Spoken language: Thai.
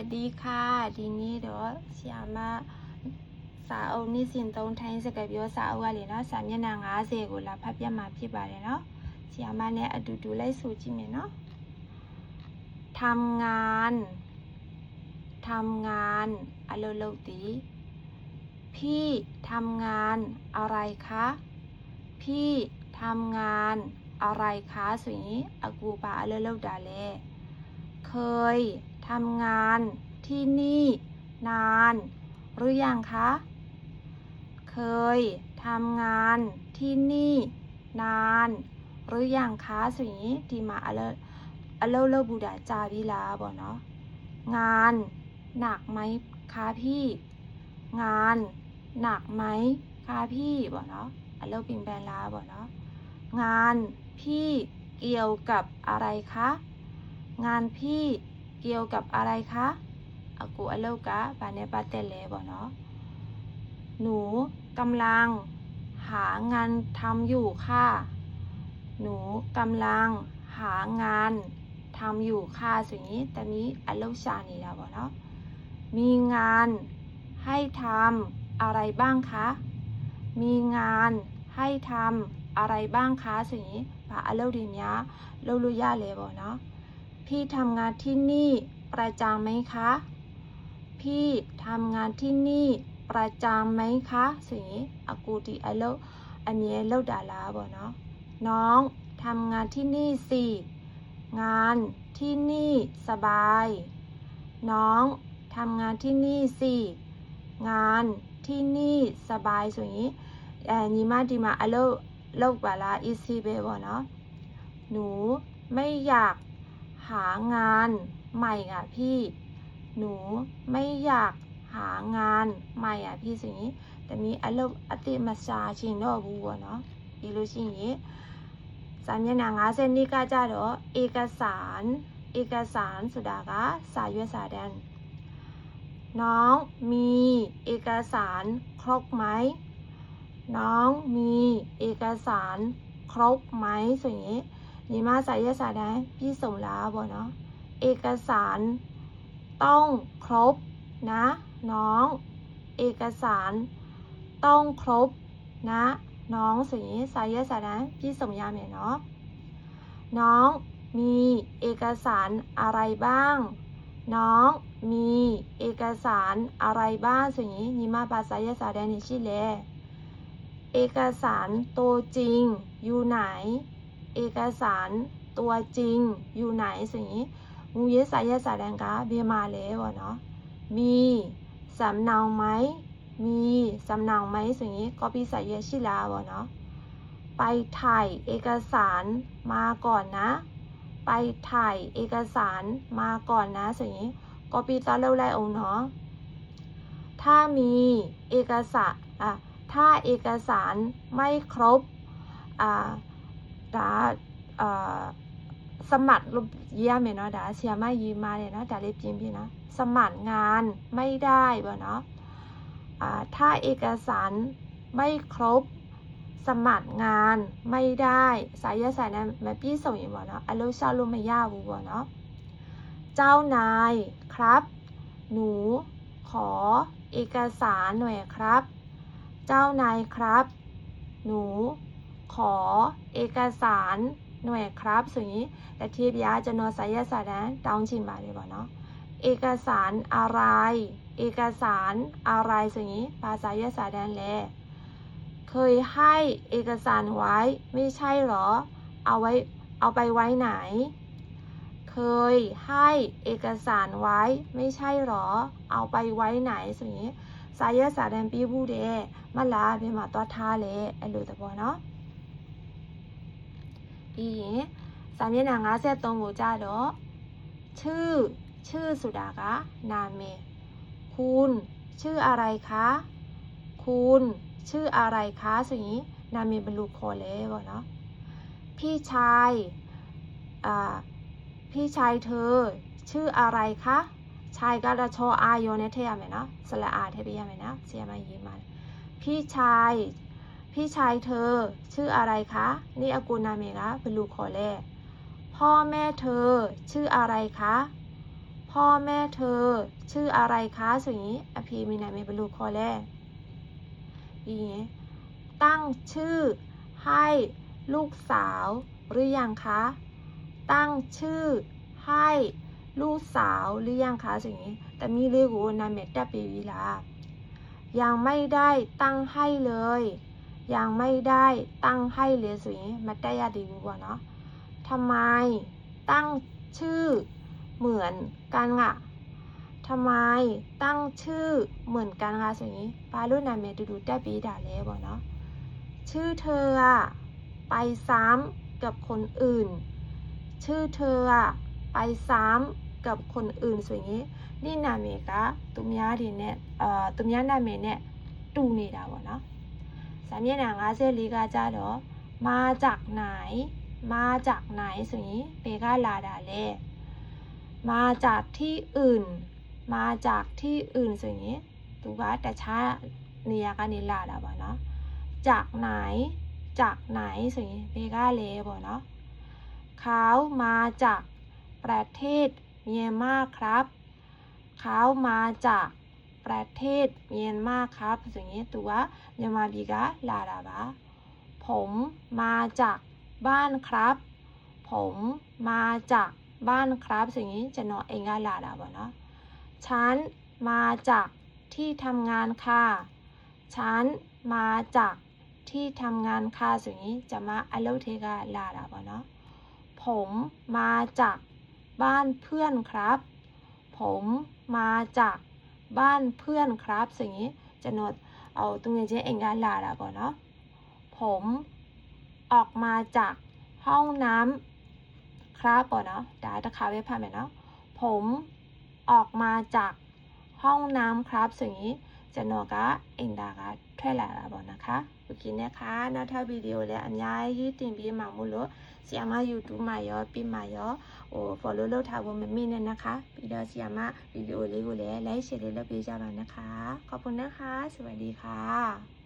วัสดีค่ะဒီနေ့တော့ဆရာမစာအုပ်နေ့စဉ်သုံးထိုင်းစကားပြောစာအုပ်ကလေနော်စာမျက်နှာ90ကိုလာဖတ်ပြမှာဖြစ်ပါတယ်နော်ဆရာမနဲ့အတူတူလိုက်ဆိုကြည့်မယ်နော်ทำงานทำงานอโลโลตีพี่ทำงานอะไรคะ พี่ทำงานอะไรคะဆိုရင်အကူပါအလုပ်လုပ်တာလေเคย ทำงานที่นี่ นาน หรืออยังคะ เคยทำงานที่นี่ นาน หรืออยังคะสิ่งนี้ที่มาอเลอเลเลบูดาจาวิลาบอกเนาะงานหนักไหมคะพี่ งานหนักไหมคะพี่บอกเนาะอเลปิงแบนลาบอกเนาะงานพี่เกี่ยวกับอะไรคะ งานพี่ เกี่ยวกับอะไรคะอากูอโลกะปาเนปาเตเลบอกเนาะหนูกำลังหางานทำอยู่ค่ะ หนูกำลังหางานทำอยู่ค่ะสิ่งนี้แต่นี้อโลชานีแล้บอกเนาะมีงานให้ทำอะไรบ้างคะ มีงานให้ทำอะไรบ้างคะสิ่งนี้ปาอโลดีเนี้ยโลลุยาเลบอกเนาะ พี่ทำงานที่นี่ประจำไหมคะ พี่ทำงานที่นี่ประจำไหมคะสิ่งนี้อากูดีไอเลอเมียเลดาลาบ่เนาะ น้องทำงานที่นี่สิ งานที่นี่สบาย น้องทำงานที่นี่สิ งานที่นี่สบายส่วนนี้แอนีมาดีมาอเลโลกบาลาอิซีเบวเนาะ หนูไม่อยาก หางานใหม่อ่ะพี่ หนูไม่อยากหางานใหม่อ่ะพี่ဆိုရင်တမီးအလုပ်အတိမရှာချင်တော့ဘူးပေါ့နော်ဒီလိုရှိရင်စာမျက်နှာ50နှစ်ကကြတော့ဧကสารဧကสารဆိုတာကစာရွက်စာတမ်း น้องมีเอกสารครบไหม น้องมีเอกสารครบไหมဆိုရင် ညီမစာရွက်စာတမ်းပြည့်စုံလားပေါ့နော် เอกสารต้องครบนะ น้อง เอกสารต้องครบนะ น้องဆိုရင်စာရွက်စာတမ်းပြည့်စုံရမယ်เนาะ น้องมีเอกสารอะไรบ้าง น้องมีเอกสารอะไรบ้างဆိုရင်ညီမဘာစာရွက်စာတမ်းတွေရှိလဲ เอกสารตัวจริงอยู่ไหน เอกสารตัวจริงอยู่ไหนสิ่งนี้มูยสายสายแดงกะเบมาเล้วเนาะมีสำเนาไหมมีสำเนาไหมสิ่งนี้ก็พิสายชิลาวะเนาะไปถ่ายเอกสารมาก่อนนะ ไปถ่ายเอกสารมาก่อนนะสิก็ปีตอนเร็วไรองเนาะถ้ามีเอกสารอะถ้าเอกสารไม่ครบอ่า 达呃สมัครรูปเยี่ยมเนาะดาเชียไม่ยืมมาเลยนะดาเรียบจิมพี่นะสมัครงานไม่ได้บ่เนาะอ่าถ้าเอกสารไม่ครบสมัครงานไม่ได้สายยาสายนั้มาพี่ส่งอีกบ่เนาะอลูชาลูไม่ยาบูบ่เนาะเจ้านายครับ หนูขอเอกสารหน่อยครับ เจ้านายครับ หนู เอกสารหน่วยครับဆိုရင်တတိယပြကျွန်တော်စာရက်စာတမ်းတောင်းချင်ပါတယ်ပေါ့နော် เอกสารอะไร เอกสารอะไรဆိုရင်ဘာစာရက်စာတမ်းလဲ เคยให้เอกสารไว้ไม่ใช่เหรอ เอาไว้เอาไปไว้ไหน เคยให้เอกสารไว้ไม่ใช่เหรอ เอาไปไว้ไหนဆိုရင်စာရွက်စာတမ်းပေးဘူးတဲ့မလားဘယ်မှာသွားထားလဲအဲ့လိုသဘောเนาะ ပြီးရင်စာမျက်နှာ53ကိုကြတော့ชื่อชื่อဆိုတာကနာမည်คุณชื่ออะไรคะ คุณชื่ออะไรคะဆိုရင်နာမည်ဘယ်လိုခေါ်လဲပေါ့နော် พี่ชายอ่าพี่ชายเธอ ชื่ออะไรคะชายကတော့ချောအာယောနဲ့ထည့်ရမယ်နော်စလက်အာထည့်ပေးရမယ်နော်ဆီယမရေးမှာพี่ชาย พี่ชายเธอชื่ออะไรคะ นี่อากูนาเมระเป็นลูกคอแล่พ่อแม่เธอชื่ออะไรคะ พ่อแม่เธอชื่ออะไรคะสิ่งนี้อภีมีนาเมเป็นลูกคอแล่อย่างนี้ตั้งชื่อให้ลูกสาวหรือยังคะ ตั้งชื่อให้ลูกสาวหรือยังคะสิ่งนี้ แต่มีเรื่องนาเมตดาปีวิลายังไม่ได้ตั้งให้เลย ยังไม่ได้ตั้งให้เลียสุยมาได้ยาดีนกว่าเนาะทำไมตั้งชื่อเหมือนกันอะทำไมตั้งชื่อเหมือนกันคะสุยปารุนาเมดูดูได้ปีด่าเลวเนาะชื่อเธออะไปซ้ำกับคนอื่น ชื่อเธออะไปซ้ำกับคนอื่นสวยงี้นี่นาเมกะตุมยาดีเนี่ยเอ่อตุมยานาเมเนี่ยดูนี่ดาวเนาะ สามแยกหนังอาเซลีกาจาดอมาจากไหน มาจากไหนสิ่งนี้เปกาลาดาเลมาจากที่อื่น มาจากที่อื่นสิ่งนี้ตัวว่าแต่ช้าเนียกานิลาดาบ่เนาะจากไหน จากไหนสิ่งนี้เปกาเลบ่เนาะเขามาจากประเทศเมียนมาครับ เขามาจาก ประเทศเมียนมาครับภาษาอังกฤษตัวยามาบีกะลาลาบาผมมาจากบ้านครับ ผมมาจากบ้านครับสิ่งนี้จะนอเองกาลาลาบาเนาะฉันมาจากที่ทำงานค่ะ ฉันมาจากที่ทำงานค่ะสิ่งนี้จะมาอเลเทกาลาลาบาเนาะผมมาจากบ้านเพื่อนครับ ผมมาจาก บ้านเพื่อนครับสิ่งนี้จะโนดเอาตรงนี้จะเองกันลาละก่อนเนาะผมออกมาจากห้องน้ำครับก่อนเนาะได้ตะคาเว็พาไปเนาะผมออกมาจากห้องน้ำครับสิ่งนี้ ကျွန်တော်ကအင်တာကထွက်လာတာပေါ့นะคะโอเคนะคะနောက်ထပ်ဗီဒီယိုလည်းအများကြီးတင်ပေးမှာမို့လို့ဆီယမ YouTube မှာရောပြီးမှာရောဟို follow လုပ်ထားဖို့မမေ့နဲ့นะคะပြီးတော့ဆီယမဗီဒီယိုလေးကိုလည်း like share လေးလုပ်ပေးကြပါนะคะขอบคุณนะคะ สวัสดีค่ะ